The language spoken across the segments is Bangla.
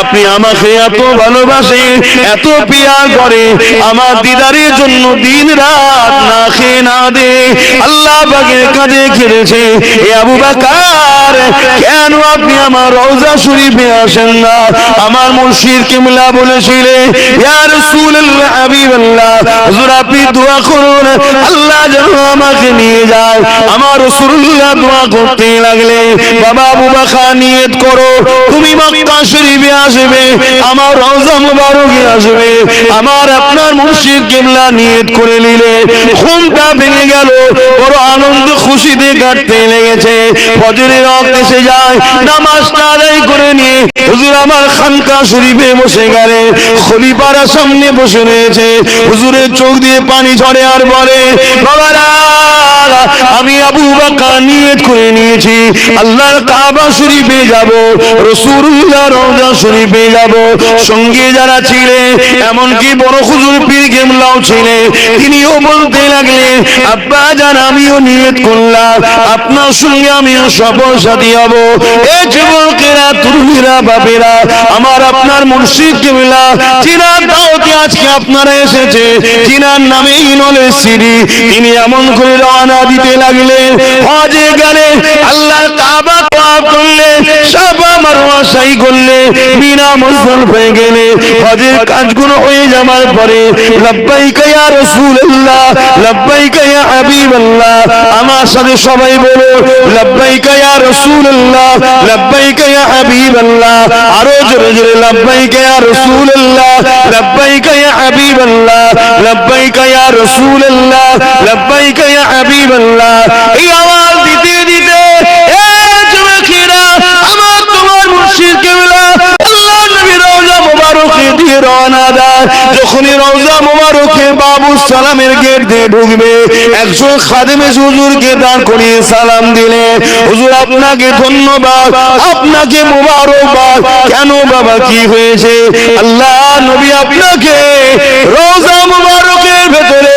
আপনি আমাকে এত ভালোবাসেন, এত পিয়ার করে, আমার দিদারের জন্য দিন রাত না খেয়ে না দে। আল্লাহ পাকের কাজে খেলেছে, এ আবু বাকার, কেন আপনি আমার রওজা শরীফে আসেন না? আমার মুর্শিদ কিমলা বলেছিলেন, ইয়া রাসূলুল্লাহ হুজুর আপনি দোয়া করুন, আল্লাহ যেন আমাকে নিয়ে যায়। আমার রাসূলুল্লাহ দোয়া করতে লাগলে, বাবা আবু বাকা নিয়ত করো, তুমি মক্কা শরীফে আসবে, আমার রওজা মুবারকে আসবে। আমার আপনার মুর্শিদ কিবলা নিয়ত করে নিলে, ঘুমটা ভেঙে গেল, বড় আনন্দ খুশিতে কাটতে লেগেছে। ফজরের রক্ত এসে যায়, নামাজটা আদায় করে নিয়ে হুজুর আমার খানকা শরীফে বসে গেলে খলিপাড়া সামনে বসে রয়েছে। হুজুরের চোখ দিয়ে পানি ঝরে আর বলে আমি আবু বাকা নিয়ত করে নিয়েছি। আল্লাহর কাবা শরীফে যাব রসুল্লাহ রওজা শরীফে যাব। সঙ্গে যারা ছিলেন এমনকি বড় হুজুর পীর গেমলাও ছিলেন তিনিও বলতে লাগলেন, আব্বা যান আমিও নিয়ত করলাম। আপনার সঙ্গে আমিও সফল সাথী হব। এ যুবকেরা তরুণীরা বাপেরা, আমার আপনার মুর্শিদ কিবলা চিনার দাওতে আজকে আপনারা এসেছে। চিনার নামে ইনলে সিরি তিনি এমন করে রওনা দিতে লাগলেন। হজে গেলে আল্লাহর কাবা তোয়াফ করলে সাফা মারওয়া সাই করলে, বিনা মুসল হয়ে গেলে, হজের কাজগুলো হয়ে যাওয়ার পরে, লাব্বাইক ইয়া রাসূলুল্লাহ, লাব্বাইক ইয়া হাবিবাল্লাহ, আমার সাথে সবাই বলো, লাব্বাইক ইয়া রাসূলুল্লাহ, লাব্বাইক ইয়া হাবিবাল্লাহ, আরও জোরে জোরে লাব্বাইক ইয়া রাসূলুল্লাহ, লাব্বাইক ইয়া হাবিবাল্লাহ, লাব্বাইক ইয়া রাসূলুল্লাহ, লাব্বাইক ইয়া হাবিবাল্লাহ, এই যখনই রওজা মুবারকে বাবু সালামের গেট দিয়ে ঢুকবে। একজন খাদেমে হুজুরকে দাঁড় করিয়ে সালাম দিলে, হুজুর, আপনাকে ধন্যবাদ, আপনাকে মুবারকবাদ। কেন বাবা, কি হয়েছে? আল্লাহ নবী আপনাকে রওজা মুবারকের ভেতরে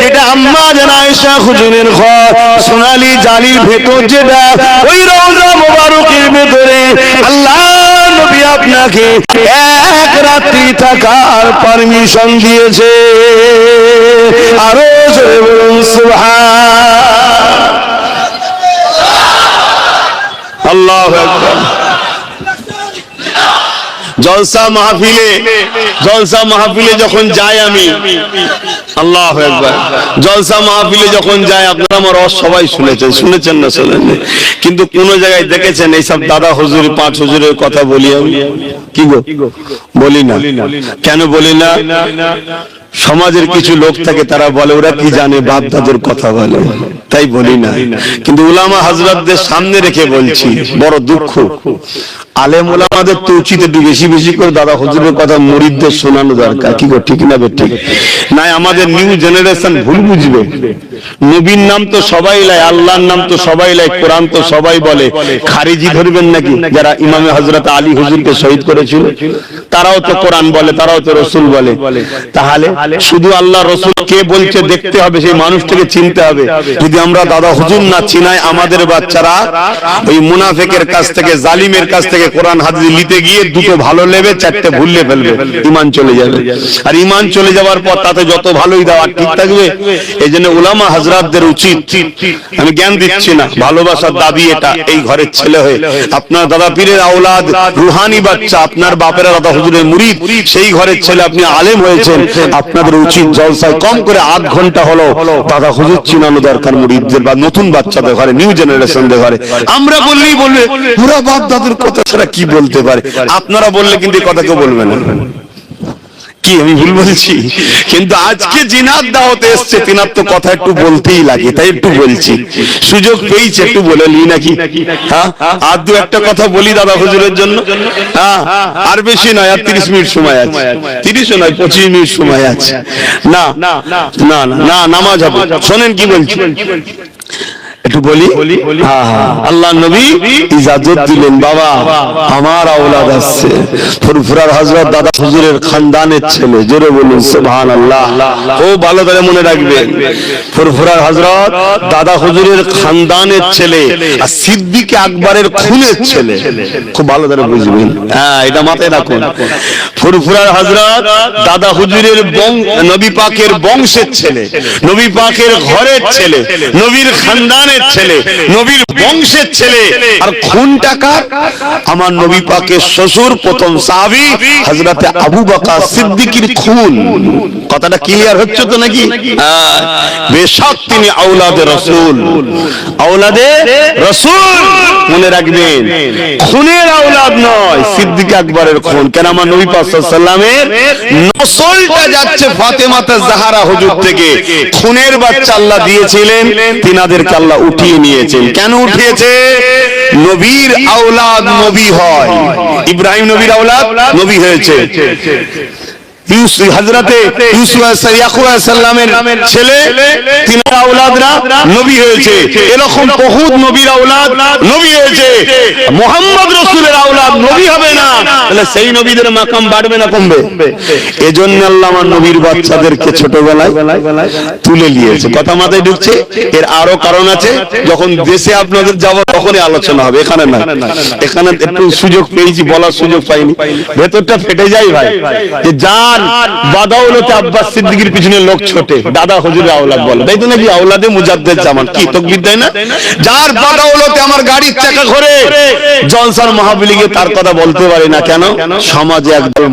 যেটা আম্মা জান আয়েশা হুজুরের ঘর, সোনালী জালির ভেতর যেটা, ওই রওজা মোবারকের ভেতরে আল্লাহ আপনাকে এক রাত্রি থাকার পারমিশন দিয়েছে। আরও সুবহান আল্লাহু আকবার জলসা মাহফিলে জলসা মাহফিলে যখন যাই আমি, আল্লাহ জলসা মাহফিলে যখন যাই, আপনারা আমার রস সবাই শুনেছেন শুনেছেন না শুনেন কিন্তু কোন জায়গায় দেখেছেন, এইসব দাদা হুজুর, পাঁচ হুজুরের কথা বলি আমি? কি গো? বলি না। কেন বলি না? সমাজের কিছু লোক থাকে তারা বলে ওরা কি জানে বাপ দাদুর কথা বলে? তাই বলি না। কিন্তু উলামা হাজরাতদের সামনে রেখে বলছি বড় দুঃখ। আলেম ওলামাদের তো উচিত একটু বেশি বেশি করে দাদা হুজুরের কথা মরিদদের শোনানো দরকার। কি গো ঠিক না ঠিক? নাই আমাদের নিউ জেনারেশন ভুল বুঝবে। নবীর নাম তো সবাই লাই আল্লাহর নাম তো সবাই লাই কোরআন তো সবাই বলে। খারিজি ধরবেন নাকি? যারা ইমামে হজরত আলী হুজুরকে শহীদ করেছিল তারাও তো কোরআন বলে তারাও তো রসুল বলে তাহলে শুধু আল্লাহ রসুল কে বলছে দেখতে হবে সেই মানুষটাকে চিনতে হবে। যদি আমরা দাদা হুজুর না চিনাই আমাদের বাচ্চারা ওই মুনাফেকের কাছ থেকে জালিমের কাছ থেকে কোরআন হাদিস নিতে গিয়ে দুটো ভালো নেবে চারটে ভুললে ফেলবে। ইমান চলে যাবে। আর ইমান চলে যাওয়ার পর তাতে যত ভালোই দেওয়া ঠিক থাকবে এই জন্য উলামা হাজরাতদের উচিত। আমি জ্ঞান দিচ্ছি না ভালোবাসার দাবি এটা এই ঘরের ছেলে হয়ে। আপনার দাদা পীরের আওলাদ রুহানি বাচ্চা আপনার বাপেরা দাদা হুজুরের মুরিদ সেই ঘরের ছেলে আপনি আলেম হয়েছেন আপনাদের উচিত জলসায় কম করে আধ ঘণ্টা হলো দাদা হুজুর চিনানো দরকার মুরিদদের বা নতুন বাচ্চাদের ঘরে নিউ জেনারেশনদের ঘরে। আমরা বললেই বলবে পুরা বাপ দাদুর কথা ছাড়া কি বলতে পারে? আপনারা বললে কিন্তু কথা কেউ বলবে না। কি আমি ভুল বলছি? কিন্তু আজকে জিনাত দাওয়াতে এসছে, তিনার তো কথা একটু বলতেই লাগে, তাই একটু বলছি। সুযোগ পেয়েছে একটু বলে নি নাকি? হ্যাঁ? আর দু একটা কথা বলি দাদা হুজুরের জন্য। হ্যাঁ? আর বেশি নয়, আর তিরিশ মিনিট সময় আছে। তিরিশও নয়, পঁচিশ মিনিট সময় আছে। না না না না, নামাজ হবে। শোনেন কি বলছি। একটু বলি? হ্যাঁ হ্যাঁ। আল্লাহ নবী ইজাজত দিলেন বাবা আমার আওলাদ আসছে। ফুরফুরার হযরত দাদা হুজুরের খানদানের ছেলে জোরে বলুন সুবহানাল্লাহ। ও ভালো করে মনে রাখবেন ফুরফুরার হযরত দাদা হুজুরের খানদানের ছেলে আর সিদ্দিক আকবরের খুনের ছেলে। খুব ভালো করে বুঝবেন। হ্যাঁ এটা মাথায় রাখুন। ফুরফুরার হযরত দাদা হুজুরের নবী পাকের বংশের ছেলে। নবী পাকের ঘরের ছেলে। নবীর খানদানের ছেলে নবীর বংশের ছেলে। আর খুন টাকা আমার নবী পাকের শ্বশুর প্রথম সাহাবী হযরতে আবু বকর সিদ্দিকীর খুন। কথাটা ক্লিয়ার হচ্ছে তো নাকি? হ্যাঁ, বেশক তিনি আওলাদে রাসূল। আওলাদে রাসূল মনে রাখবেন খুনের আওলাদ নয় সিদ্দিক আকবরের খুন। কেন আমার নবী পাক সাল্লাল্লাহু আলাইহি সাল্লামের নসলটা যাচ্ছে ফাতেমাতে জাহারা হুজুর থেকে। খুনের বাচ্চা আল্লাহ দিয়েছিলেন তিনাদেরকে আল্লাহ উঠিয়ে নিয়েছেন। কেন উঠিয়েছে? নবীর আওলাদ নবী হয়। ইব্রাহিম নবীর আওলাদ নবী হয়েছে। ইউসুফ হযরতে ইউসুফ আলাইহিস ইয়াকুব আলাইহিস সালামের ছেলে তিনার আওলাদরা নবী হয়েছে। এরকম বহুত নবীর আওলাদ নবী হয়েছে। মুহাম্মদ রাসূলের আওলাদ নবী হবে না। তাহলে সেই নবীদের মাকাম বাড়বে না কমবে? এজন্য আল্লাহ আমার নবীর বাচ্চাদেরকে ছোটবেলায় তুলে নিয়েছে। কথা মাথায় ঢুকছে? এর আরও কারণ আছে। যখন দেশে আপনাদের যাব তখনই আলোচনা হবে। এখানে না এখানে একটু সুযোগ পেয়েছি বলার সুযোগ পাইনি। ভেতরটা ফেটে যায় ভাই। যে বাদাউলতে আব্বাস সিদ্দিকীর পিছনে লোক ছোটে। দাদা আওলাদ তাই তো নাকি আওলাদে জামান? কি না? যার বাদাউলতে আমার গাড়ির চাকা মাহফিলিকে তার কথা বলতে না কেন? সমাজে একদল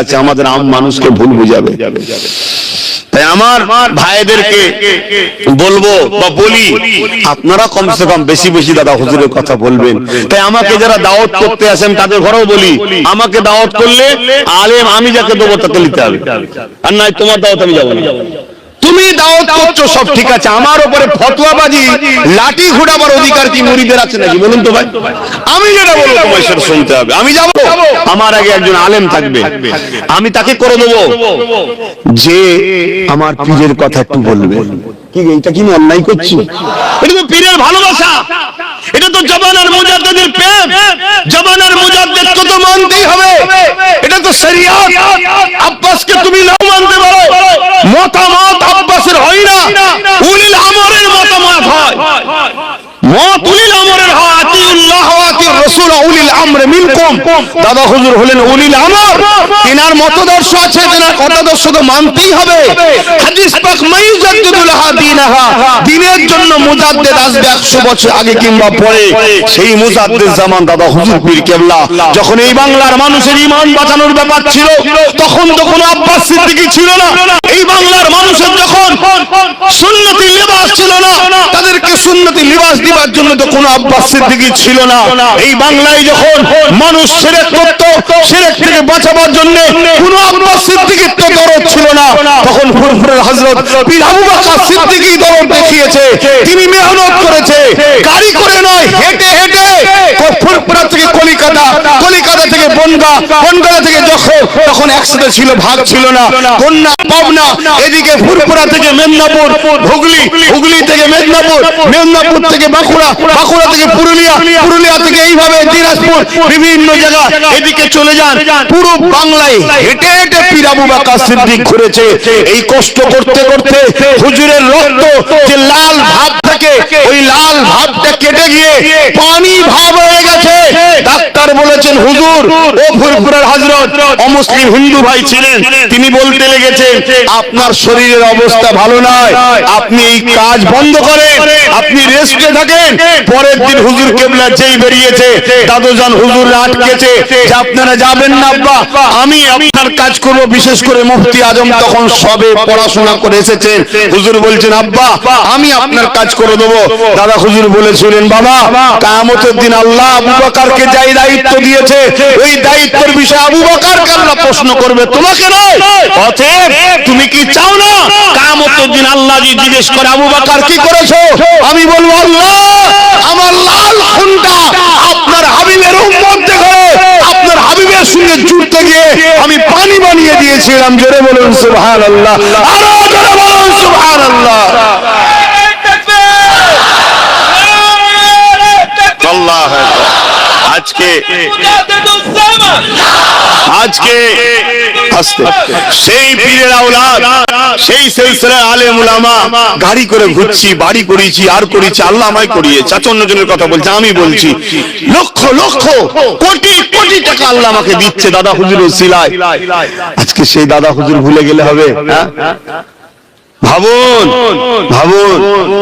আছে, আমাদের আম মানুষকে ভুল বুঝাবে। তাই আমার ভাইদেরকে বলব বা বলি, আপনারা কমসে কম বেশি বেশি দাদা হুজুরের কথা বলবেন। তাই আমাকে যারা দাওয়াত করতে আসেন, তাদের ঘরেও বলি, আমাকে দাওয়াত করলে আলেম, আমি যাকে দেবো তাকে নিতে হবে আর নাই তোমার দাওয়াত আমি যাব না। তুমি দাওয়াত করছ সব ঠিক আছে। আমার উপরে ফতোয়াবাজি লাঠি ঘোড়াবার অধিকার কি মুরিদের আছে নাকি? বলুন তো ভাই। আমি যেটা বলব তোমায় সেটা শুনতে হবে। আমি যাব। আমার আগে একজন আলেম থাকবে। আমি তাকে করে দেবো। যে আমার পীরের কথা একটু বলবে। কি এটা কি আমি অন্যায় করছি? এটা তো পীরের ভালোবাসা। এটা তো জবানার মুজাদ্দিদের প্রেম। জবানার মুজাদ্দিদ তো মানতেই হবে। এটা তো শরিয়াত। আব্বাসকে তুমি নাও মানতে পারো। মতামত আব্বাসের হয় না। উলিল আমরের মতামত হয়। দীনাহা জন্য আসবে 100 বছর আগে কিংবা পরে। সেই মুজাদ্দিদ জামান দাদা হুজুর পীর কেবলা। যখন এই বাংলার মানুষের ঈমান বাঁচানোর ব্যাপার ছিল, তখন তো কোনো আব্বাস সিদ্দিকী ছিল না। এই বাংলার মানুষের যখন সুন্নতি লিবাস ছিল না, তাদেরকে সুন্নতি লিবাস দিবার জন্য তো কোনো আব্বাস সিদ্দিকী ছিল না। এই বাংলায় যখন মানুষ সেরেক করত, সেরেক থেকে বাঁচাবার জন্য কোনো আব্বাস সিদ্দিকীর তো দরদ ছিল না। তখন ফুরফুরের সিদ্দিকী দরদ দেখিয়েছে। তিনি মেহনত করেছে। গাড়ি করে নয়, হেঁটে হেঁটে। ফুরফুরা থেকে কলিকাতা কলিকাতা থেকে বনগা বনগা থেকে যখন, তখন একসাথে ছিল, ভাগ ছিল না। কন্যা পাবনা, এদিকে ফুরফুরা থেকে মেদিনীপুর, হুগলি হুগলি থেকে মেদিনীপুর মেদিনীপুর থেকে বাঁকুড়া বাঁকুড়া থেকে পুরুলিয়া পুরুলিয়া থেকে এইভাবে দিনাজপুর বিভিন্ন জায়গা এদিকে চলে যান। পুরো বাংলায় হেঁটে হেঁটে পীর আবু বকর সিদ্দিক ঘুরেছে। এই কষ্ট করতে করতে হুজুরের রক্ত যে লাল ভাব থাকে ওই লাল ভাবটা কেটে গিয়ে পানি ভাব হয়ে গেছে। ডাক্তার বলেছেন হুজুর ও ফুরফুরের হযরত অমুসলিম হিন্দু ভাই ছিলেন। তিনি বলতে লেগেছেন আপনার শরীরের অবস্থা ভালো নয়। আপনি এই কাজ বন্ধ করেন। আপনি রেস্টে থাকেন পরের দিন হুজুর কেবলা যেই বেরিয়েছে দাদুজান হুজুর আটকেছে যে আপনারা যাবেন না আব্বা আমি আপনার কাজ করব বিশেষ করে মুফতি আজম তখন সবে পড়াশোনা করে এসেছেন। হুজুর বলছেন আব্বা আমি আপনার কাজ করে দেবো। দাদা হুজুর বলেছিলেন বাবা কামতের দিন আল্লাহ আবু বকরকে যাই দায়িত্ব দিয়েছে ওই দায়িত্বের বিষয়ে আবু বকরকে আল্লাহ প্রশ্ন করবে? তোমাকে নয়। অতএব তুমি কি চাও না? কামতের দিন আল্লাহ জিজ্ঞেস করে আবু বকর কি করেছ? আমি বলব আল্লাহ আমার লাল খুনটা আপনার হাবিবের উম্মতে করে আপনার হাবিবের সঙ্গে জুড়তে গিয়ে আমি পানি বানিয়ে দিয়েছিলাম। জোরে বলুন সুবহানাল্লাহ। আল্লাহ জোরে বলুন সুবহানাল্লাহ। আল্লাহ আজকে আজকে সেই পীরের আওলাদ সেই সিলসিলার আলেম উলামা গাড়ি করে ঘুরছি বাড়ি করেছি আর করেছি আল্লাহ আমায় করিয়ে চাচন্য জনের কথা বলছে আমি বলছি লক্ষ লক্ষ কোটি কোটি টাকা আল্লাহ আমাকে দিচ্ছে দাদা হুজুর সিলাই আজকে সেই দাদা হুজুর ভুলে গেলে হবে হ্যাঁ? ভাবুন ভাবুন,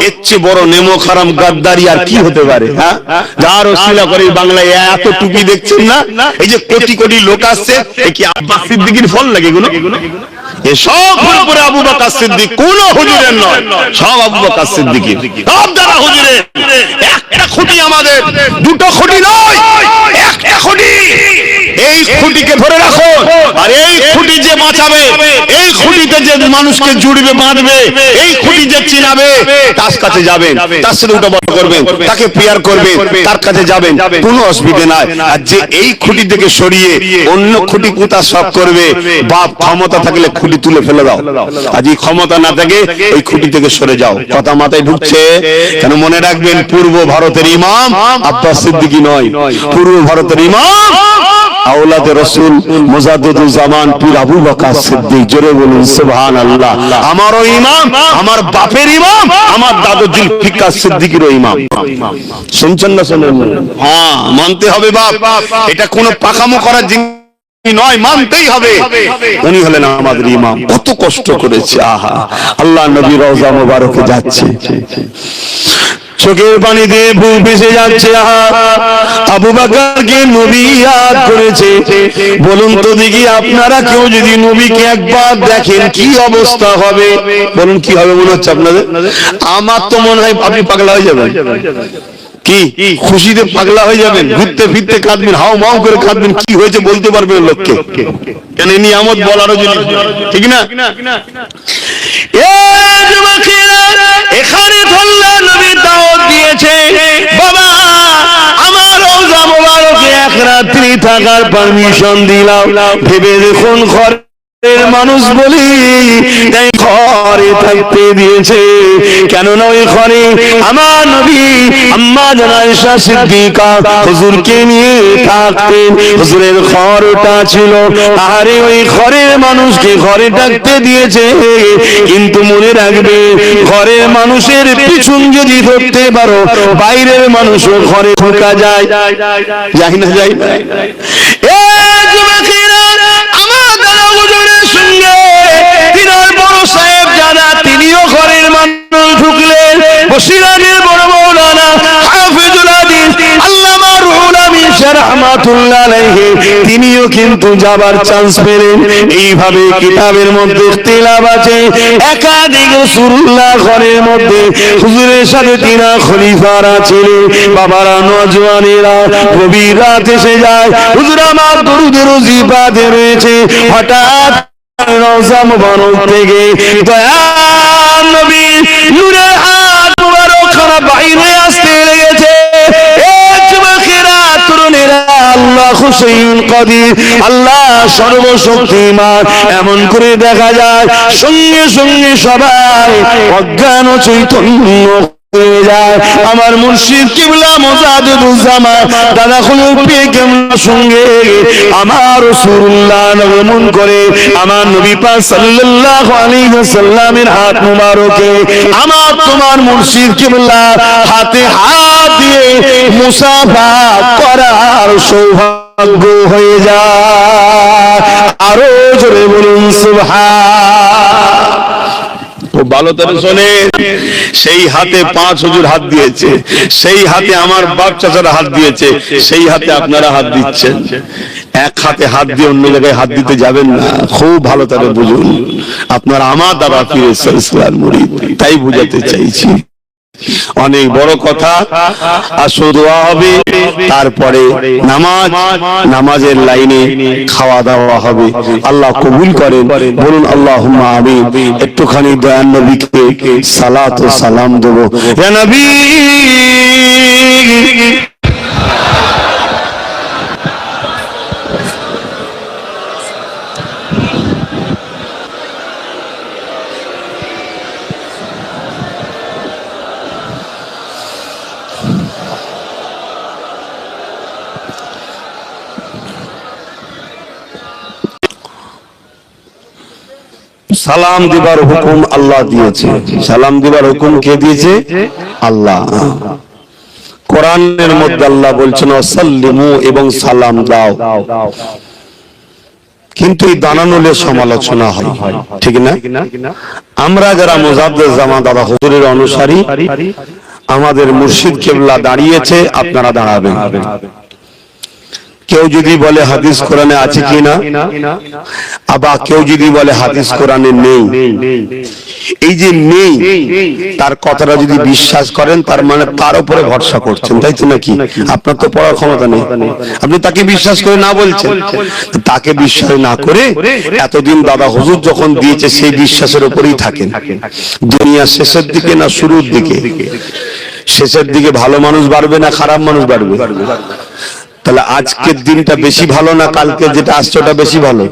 এর চেয়ে বড় নেমো খারাম গাদ্দারি আর কি হতে পারে হ্যাঁ? যার অশিলা করে বাংলায় এত টুপি দেখছেন না? এই যে কোটি কোটি লোক আসছে কি আব্বাস সিদ্দিকির ফল লাগে এগুলো? সব ফুলপুরে আবু সিদ্দিক কোন হুজুরের নয়, সব আবু বকর সিদ্দিকের। সব খুঁটি আমাদের, দুটো খুঁটি নয়। এই খুঁটিকে ধরে রাখো। আর এই খুঁটি যে বাঁচাবে, এই খুঁটিতে যে মানুষকে জুড়বে, বাঁধবে, এই খুঁটি যে চিনাবে, তার কাছে যাবেন, তার সাথে উঠা বড় করবেন, তাকে প্রেয়ার করবেন, তার কাছে যাবেন, কোনো অসুবিধে নাই। আর যে এই খুঁটি থেকে সরিয়ে অন্য খুঁটি কুতা সব করবে, বাপ ক্ষমতা থাকলে খুঁটি তুলে ফেলে দাও। আজ এই ক্ষমতা না থাকে, এই খুঁটি থেকে সরে যাও। কথা মাথায় ঢুকছে? কেন মনে রাখবেন, পূর্ব ভারতের ইমাম আব্বাস সিদ্দিকী নয়। পূর্ব ভারতের ইমাম আওলাদে রসুল মুজাদ্দুল জামান পীর আবু বকর সিদ্দিক, জোরে বলুন, সুবহানাল্লাহ। আমারও ইমাম, আমার বাপের ইমাম, আমার দাদু জুলফিকার সিদ্দিকেরও ইমাম। শুনছেন না শুনেন হ্যাঁ মানতে হবে বাপ। এটা কোনো পাকামো করার জিনিস নয়, মানতেই হবে। উনি হলেন আমাদের ইমাম। কত কষ্ট করেছে, আহা। আল্লাহ নবী রওজা মোবারকে যাচ্ছে। চোখের পানি দিয়ে বুক ভেসে যাচ্ছে আবু বাকারকে নবী ইয়াদ করেছে। বলুন তো দেখি আপনারা কেউ যদি নবীকে একবার দেখেন কি অবস্থা হবে? বলুন, কি হবে মনে হচ্ছে আপনাদের? আমার তো মনে হয় আপনি পাগলা হয়ে যাবেন। কি? খুশিতে পাগলা হয়ে যাবেন? ঘুরতে ফিরতে কাঁদবেন, হাও মাও করে কাঁদবেন, কি হয়েছে বলতে পারবেন লোককে? কেন নিয়ামত বলারও জিনিস ঠিক না? এ রাত্রি থাকার পারমিশন দিলাম। ভেবে দেখুন ঘরে মানুষ বলি তাই ঘরে থাকতে দিয়েছে। কেননা ওই ঘরে আমার নবী আম্মা জানাইশা সিদ্দিকা হুজুরকে নিয়ে থাকতেন। হুজুরের ঘরটা ছিল। আরে ওই ঘরের মানুষকে ঘরে থাকতে দিয়েছে। কিন্তু মনে রাখবে, ঘরের মানুষের পিছন যদি ধরতে পারো, বাইরের মানুষও ঘরে ঢোকা যায়। যাই না যাই বসিরানের বড় মৌলানা হাফিজুল হাদিস, আল্লামা রুহুল আমিন রাহমাতুল্লাহ আলাইহি, তিনিও কিন্তু যাবার চান্স পেলেন। এইভাবে কিতাবের মধ্যে ইখতিলাফ আছে। একাধিক রাসূলুল্লাহ ঘরের মধ্যে হুজুরের সাথে তিনা খলিফারা ছিলেন বাবারা নজওয়ানেরা গভীর রাত এসে যায়। হুজুর আমার দরুদের জিবাতে রয়েছে। হঠাৎ রওজা মুবারক থেকে দয়া নবী খানা বাইরে আসতে লেগেছে। আল্লাহ হুসাইন কদির, আল্লাহ এমন করে দেখা যায়, সঙ্গে সঙ্গে সবাই অজ্ঞান চৈতন্য আমার মুর্শিদ কিবলা মোজাদুজ্জামান দাদা খুলুর পে কেমন সঙ্গে আমার রাসূলুল্লাহ নমন করে, আমার নবী পাক সাল্লাল্লাহু আলাইহি ওয়াসাল্লামের হাত মুবারকে, আমার তোমার মুর্শিদ কিবলা হাতে হাত দিয়ে মুসাফা করার সৌভাগ্য হয়ে যায়। আরও জোরে বলুন, সুবহান। সেই হাতে পাঁচ হুজুর হাত দিয়েছে। সেই হাতে আমার বাপ চাচারা হাত দিয়েছে। সেই হাতে আপনারা হাত দিচ্ছেন। এক হাতে হাত দিয়ে অন্য জায়গায় হাত দিতে যাবেন না। খুব ভালো করে বুঝুন। আপনার আমার দ্বারা ফিরে ইসলাম মুড়ি। তাই বুঝাতে চাইছি। অনেক বড় কথা। আসর দোয়া হবে তারপরে নামাজ। নামাজের লাইনে খাওয়া দাওয়া হবে। আল্লাহ কবুল করেন। বলুন আল্লাহ আমি একটুখানি দয়ান নবীকে সালাত ও সালাম দেবো। নবী! সালাম দিবার হুকুম আল্লাহ দিয়েছে। সালাম দিবার হুকুম কে দিয়েছে? আল্লাহ। কোরআনের মধ্যে আল্লাহ বলছেন, অসাল্লিমু এবং সালাম দাও। কিন্তু এই দানানুলের সমালোচনা হয়। ঠিক না? আমরা যারা মোজাদ্দের জামা দাদা হুজুরের অনুসারী, আমাদের মুর্শিদ কেবলা দাঁড়িয়েছে, আপনারা দাঁড়াবেন। কেউ যদি বলে হাদিস কোরআনে আছে কিনা? আবার কেউ যদি বলে হাদিস কোরআনে নেই। এই যে নেই, তার কথাটা যদি বিশ্বাস করেন, তার মানে তার উপরে ভরসা করছেন, তাই তো নাকি? আপনার তো পড়ার ক্ষমতা নেই। আপনি তাকে বিশ্বাস করে না বলছেন। তাকে বিশ্বাস না করে এতদিন দাদা হুজুর যখন দিয়েছে, সেই বিশ্বাসের উপরেই থাকেন। দুনিয়া শেষের দিকে না শুরুর দিকে? শেষের দিকে ভালো মানুষ বাড়বে না খারাপ মানুষ বাড়বে? তাহলে আজকের দিনটা বেশি ভালো না কালকে যেটা আসছে ওটা বেশি ভালো?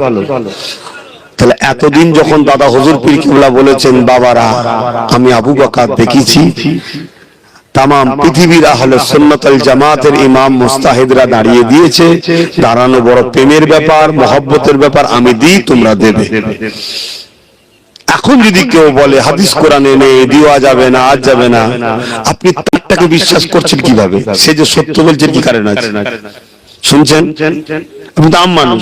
তাহলে এতদিন যখন দাদা হুজুর পীর কেবলা বলেছেন বাবারা আমি আবু বকার দেখেছি। তাম পৃথিবীর আহলে সুন্নতাল জামাতের ইমাম মুস্তাহিদরা দাঁড়িয়ে দিয়েছে দাঁড়ানো বড় প্রেমের ব্যাপার মহব্বতের ব্যাপার আমি দিই তোমরা দেবে এখন যদি কেউ বলে হাদিস কোরআনে নেই দেওয়া যাবে না আজ যাবে না। আপনি তারটাকে বিশ্বাস করছেন কীভাবে? সে যে সত্য বলছেন কি কারণ আছে? শুনছেন? আপনি তো আম মানুষ।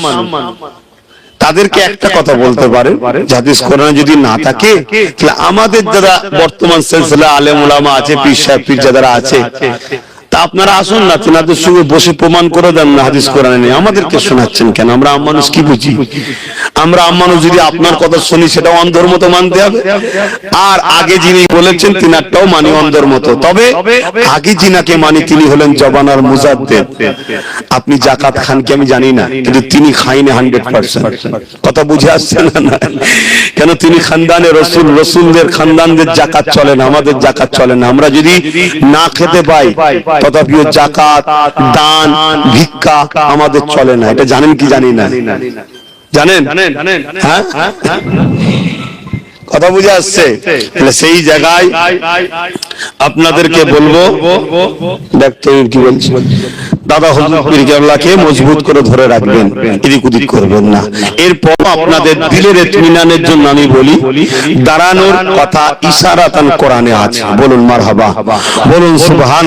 তাদেরকে একটা কথা বলতে পারে হাদিস কোরআনে যদি না থাকে তাহলে আমাদের যারা বর্তমান সিলসিলা আলেম ওলামা আছে পীর সাহেব পীর যারা আছে তা আপনারা আসুন না, তেনাদের সঙ্গে বসে প্রমাণ করে দেন না, হাদিস কোরআনে নেই। আমাদেরকে শোনাচ্ছেন কেন? আমরা আম মানুষ কি বুঝি? আমরা আম মানুষ যদি আপনার কথা শুনি সেটা অন্ধর মতো মানতে হবে। আর আগে যিনি বলেছেন, তিনারটাও মানি অন্ধর মতো। তবে আগে যিনাকে মানি, তিনি হলেন জবানার মুজাদ্দেদ। আপনি জাকাত খান কি আমি জানি না, কিন্তু তিনি খাইনি হান্ড্রেড পার্সেন্ট। কথা বুঝে আসছে না না? কেন তিনি খানদানে রসুল, রসুলদের খানদানদের জাকাত চলে না, আমাদের জাকাত চলে না। আমরা যদি না খেতে পাই তথাপিও জাকাত দান ভিক্ষা আমাদের চলে না। এটা জানেন কি জানি না? জানেন? হ্যাঁ? কথা বুঝে আসছে? সেই জায়গায় আপনাদেরকে বলব ডাক্তার কি বলছি। দাদা মজবুত করে ধরে রাখবেন, এদিক করবেন না। এরপর আপনাদের দিলের জন্য আমি বলি, দাঁড়ানোর কথা ইশারাতান কোরআনে আছে। বলুন, মারহাবা। বলুন সুবহান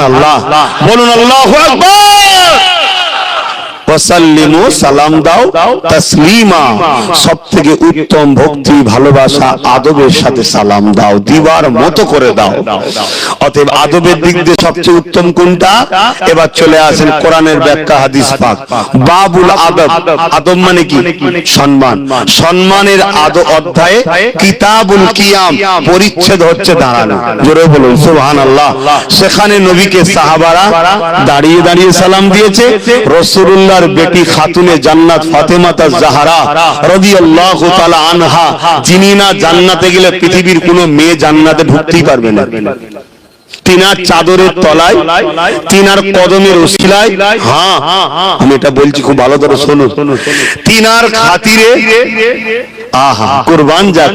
বলুন, আল্লাহু আকবার। ওয়াসাল্লিমু, সালাম দাও, তাসলিমা। সব থেকে উত্তম ভক্তি, ভালোবাসা, আদবের সাথে সালাম দাও, দিবার মতো করে দাও। অতএব আদবের দিক দিয়ে সবচেয়ে উত্তম কোনটা? এবার চলে আসেন কোরআনের ব্যাখ্যা, হাদিস পাক। বাবুল আদব। আদব মানে কি? সম্মান। সম্মানের অধ্যায়ে কিতাবুল কিয়াম, পরিচ্ছেদ হচ্ছে দাঁড়ানো। জোরে বলুন, সুবহানাল্লাহ। সেখানে নবীকে সাহাবারা দাঁড়িয়ে দাঁড়িয়ে সালাম দিয়েছে। রসুল্লাহর বেটি খাতুনে জান্নাত ফাতেমাতা জাহারা রাদিয়াল্লাহু তাআলা আনহা। যিনি না জান্নাতে গেলে পৃথিবীর কোনো মেয়ে জান্নাতে ঢুকতেই পারবে না। তিনার চাদরের তলায় তিনার কদমের ওসিলায় হ্যাঁ আমি এটা বলছি খুব ভালো করে শোনো। তিনার খাতিরে আহা, কুরবান যাক।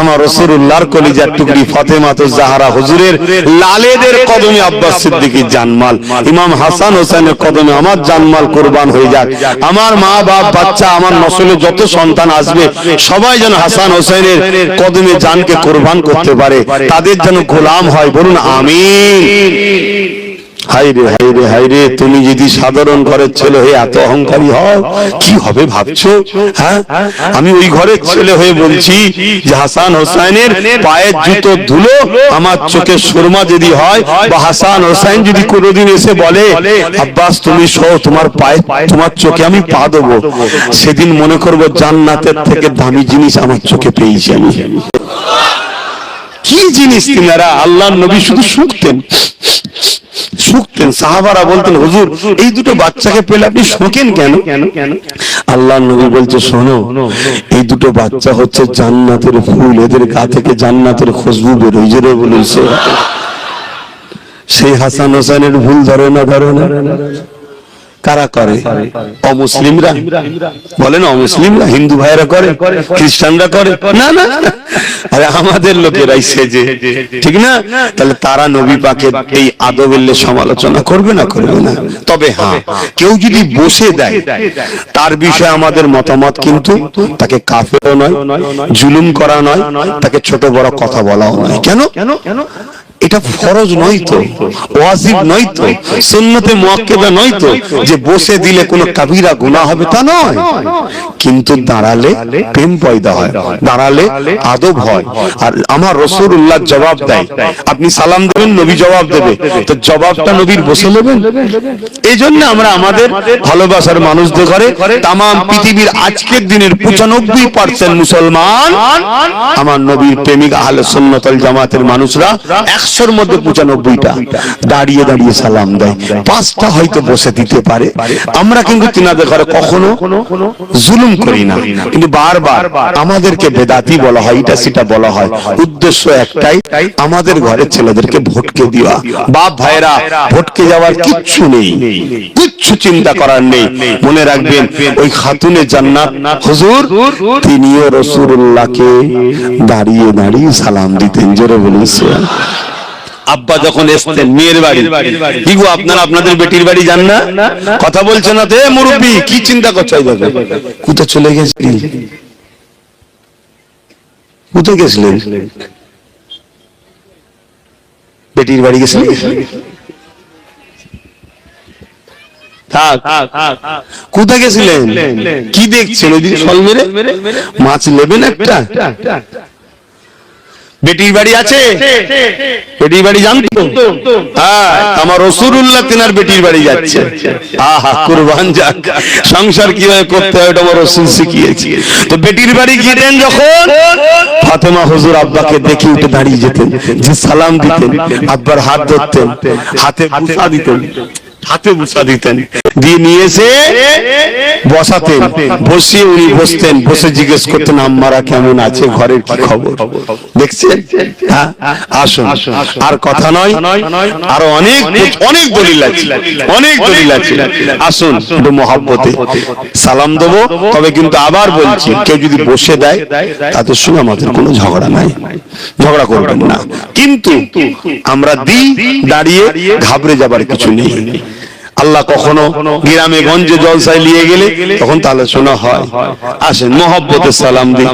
আমার রাসূলুল্লাহর কলিজার টুকরি ফাতেমা তো জাহরা হুজুরের লালেদের কদমে আব্বাস সিদ্দিকীর জানমাল। ইমাম হাসান হোসেনের কদমে আমার জানমাল কুরবান হয়ে যাক। আমার মা বাপ, বাচ্চা, আমার নসলে যত সন্তান আসবে, সবাই যেন হাসান হোসেনের কদমে জানকে কুরবান করতে পারে। তাদের যেন গোলাম হয়, বলুন, আমিন। হাইরে হাইরে হাইরে তুমি যদি সাধারণ ঘরের ছেলে হয়ে এত অহংকারী হও কি হবে ভাবছ? হ্যাঁ? আমি ওই ঘরের ছেলে হয়ে বলছি যে হাসান পায়ের জুতো ধুলো, আমার চোখে সুরমা যদি হয়, বা হাসান যদি কোনোদিন এসে বলে, আব্বাস, তুমি তোমার পায়ে, তোমার চোখে আমি পা দেবো। সেদিন মনে করব জান্নাতের থেকে দামি জিনিস আমার চোখে পেয়েছি আমি। কি জিনিস তিনারা? আল্লাহ নবী শুধু শুনতেন। শুকতেন সাহাবারা বলতেন, হুজুর, এই দুটো বাচ্চাকে পেলে আপনি শোকেন কেন? আল্লাহ নবী বলছে, শোনো, এই দুটো বাচ্চা হচ্ছে জান্নাতের ফুল, এদের গা থেকে জান্নাতের খুশবু বেরোয়, জোরে বলুন সে সেই হাসান হোসেনের ভুল ধরে না ধরে না কারা করে? অমুসলিমরা। বলেন অমুসলিমরা হিন্দু ভাইরা করে খ্রিস্টানরা করে। না না। আরে আমাদের লোকেরাই সেজে ঠিক না? তাহলে তারা নবী পাকের এই আদবেল্লে সমালোচনা করবে না করবে না? তবে হ্যাঁ কেউ যদি বসে দেয় তার বিষয়ে আমাদের মতামত কিন্তু তাকে কাফেরও নয় জুলুম করা নয় তাকে ছোট বড় কথা বলাও নয়। কেন? কেন? এটা ফরজ নয় তো, ওয়াজিব নয় তো, সুন্নতে মুআক্কাদা নয় তো, যে বসে দিলে কোনো কাবিরা গুনাহ হবে তা নয়। কিন্তু দাঁড়ালে প্রেম পয়দা হয়, দাঁড়ালে আদব হয়। আর আমার রাসূলুল্লাহ জবাব দেয়, আপনি সালাম দেবেন, নবী জবাব দেবে। তো জবাবটা নবীর বসে নেবেন? এই জন্য আমরা আমাদের ভালোবাসার মানুষদের ঘরে তাম পৃথিবীর আজকের দিনের পঁচানব্বই পার্সেন্ট মুসলমান, আমার নবীর প্রেমিক আহলে সুন্নতল জামাতের মানুষরা একশোর মধ্যে পঁচানব্বইটা। দাঁড়িয়ে দাঁড়িয়ে সালাম দেয়। পাঁচটা হয়তো বসে দিতে পারে। আমরা কিন্তু তিনাদের ঘরে কখনো জুলুম করি না। কিন্তু বারবার আমাদেরকে বেদাতি বলা হয়, এটা সেটা বলা হয়। উদ্দেশ্য একটাই, আমাদের ঘরের ছেলেদেরকে ভোটকে দেওয়া। বাপ ভাইরা ভোটকে যাওয়ার কিচ্ছু নেই। কিচ্ছু চিন্তা করার নেই। মনে রাখবেন, ওই খাতুনে জান্নাত। হুজুর, তিনিও রসুল্লাহকে দাঁড়িয়ে দাঁড়িয়ে সালাম দিতেন। জোরে বলেছেন আব্বা যখন এসতেন মেয়ের বাড়ি। কি গো আপনারা আপনাদের বেটির বাড়ি যান না? কথা বলছে না তো মুরব্বী কি চিন্তা করছ? এই দেখো কোথায় চলে গেছিলি কোথায় গেছিলেন? বেটির বাড়ি গেছিলেন? থাক। কোথায় গেছিলেন? কি দেখছেন? সল মেরে? মাছ নেবেন একটা? বেটির বাড়ি আছে? বেটির বাড়ি জানতো? হ্যাঁ আমার রসুরুল্লাহ তেনার বেটির বাড়ি যাচ্ছে। আহা, কুরবান যাক। সংসার কীভাবে করতে হয় ওটা আমার রসুল শিখিয়েছি। তো বেটির বাড়ি গিয়েছেন যখন, ফাতেমা হুজুর আব্বাকে দেখে উঠে দাঁড়িয়ে যেতেন, যে সালাম দিতেন, আব্বার হাত ধরতেন, হাতে বুসা দিতেন, হাতে বুসা দিতেন। দিয়ে নিয়ে বসাতেন। বসিয়ে উনি বসতেন, বসে জিজ্ঞেস করতেন, আম্মারা কেমন আছে? ঘরের কি খবর? দেখছেন? হ্যাঁ? আসুন। আর কথা নয়, আরও অনেক অনেক দলিল আছে। অনেক দলিল আছে। আসুন, একটু মহাব্বতে সালাম দেবো। তবে কিন্তু আবার বলছি, কেউ যদি বসে দেয় আমাদের কোনো ঝগড়া নাই। ঝগড়া করবেন না। কিন্তু আমরা দিই, দাঁড়িয়ে ঘাবড়ে যাবার কিছু নেই। আল্লাহ কখনো গ্রামে গঞ্জে জলসায় নিয়ে গেলে তখন তাহলে শোনা হয়। আসেন মোহব্বতের সালাম দিই।